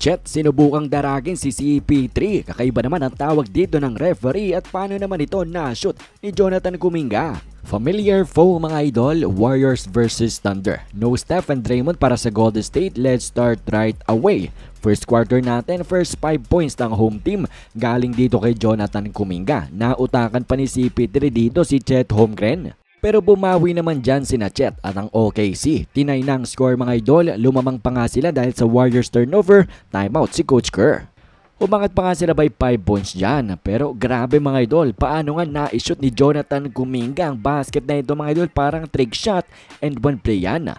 Chet sinubukang daragin si CP3. Kakaiba naman ang tawag dito ng referee at paano naman ito na-shoot ni Jonathan Kuminga. Familiar foe mga idol, Warriors versus Thunder. No Steph and Draymond para sa Golden State. Let's start right away. First quarter natin, first 5 points ng home team galing dito kay Jonathan Kuminga. Nautakan pa ni CP3 dito si Chet Holmgren. Pero bumawi naman dyan si Chet at ang OKC. Tinay ng score mga idol, lumamang pa nga sila dahil sa Warriors turnover, timeout si Coach Kerr. Umangat pa nga sila by 5 points dyan. Pero grabe mga idol, paano nga na-shoot ni Jonathan Kuminga ang basket na ito mga idol parang trick shot and one play yan.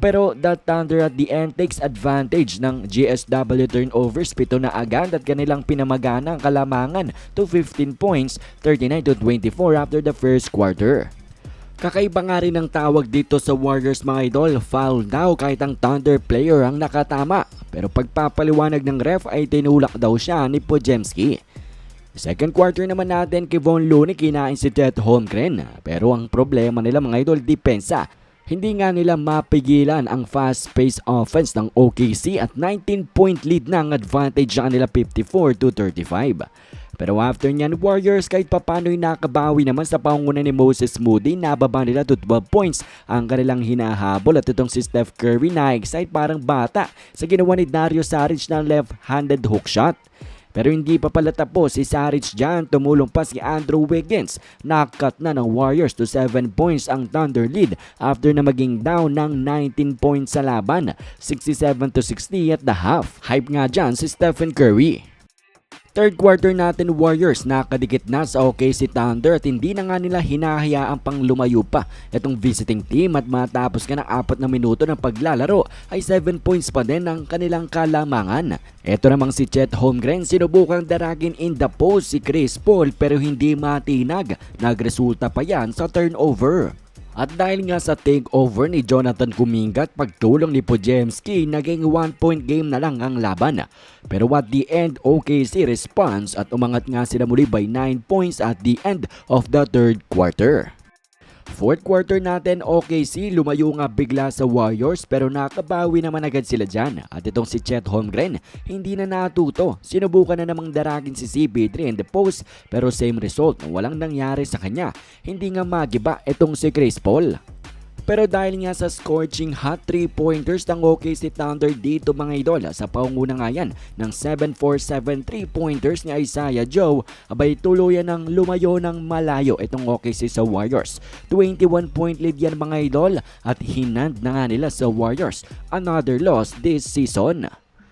Pero the Thunder at the end takes advantage ng GSW turnovers. Pito na agad at kanilang pinamagana ang kalamangan to 15 points, 39 to 24 after the first quarter. Kakaiba nga rin ang tawag dito sa Warriors mga idol, foul daw kahit ang Thunder player ang nakatama. Pero pagpapaliwanag ng ref ay tinulak daw siya ni Pojemski. Second quarter naman natin kay Von Looney kinain si Chet Holmgren. Pero ang problema nila mga idol, depensa. Hindi nga nila mapigilan ang fast-paced offense ng OKC at 19-point lead na ang advantage sa kanila 54 to 35. Pero after niyan, Warriors kahit papano'y nakabawi naman sa pangunguna ni Moses Moody, nababa nila to 12 points ang kanilang hinahabol at itong si Steph Curry na excite parang bata sa ginawa ni Dario Saric ng left-handed hook shot. Pero hindi pa pala tapos si Saric dyan, tumulong pa si Andrew Wiggins. Nakat na ng Warriors to 7 points ang Thunder lead after na maging down ng 19 points sa laban. 67 to 60 at the half. Hype nga dyan si Stephen Curry. Third quarter natin Warriors nakadikit na sa OKC Thunder at hindi na nga nila hinahayaan pang lumayo pa itong visiting team at matapos ka ng apat na minuto ng paglalaro ay 7 points pa din ang kanilang kalamangan. Ito namang si Chet Holmgren sinubukang daragin in the post si Chris Paul pero hindi matinag. Nagresulta pa yan sa turnover. At dahil nga sa takeover ni Jonathan Kuminga at pagtulong ni Pojemski, naging 1-point game na lang ang laban. Pero at the end, OKC response at umangat nga sila muli by 9 points at the end of the third quarter. Fourth quarter natin, OKC lumayo nga bigla sa Warriors pero nakabawi naman agad sila dyan. At itong si Chet Holmgren, hindi na natuto. Sinubukan na namang daragin si CP3 in the post pero same result walang nangyari sa kanya. Hindi nga magiba itong si Chris Paul. Pero dahil nga sa scorching hot 3-pointers ng OKC Thunder dito mga idol sa paunguna nga yan ng 7-4-7 3-pointers ni Isaiah Joe abay tuluyan ng lumayo ng malayo itong OKC sa Warriors. 21 point lead yan mga idol at hinand na nga nila sa Warriors another loss this season.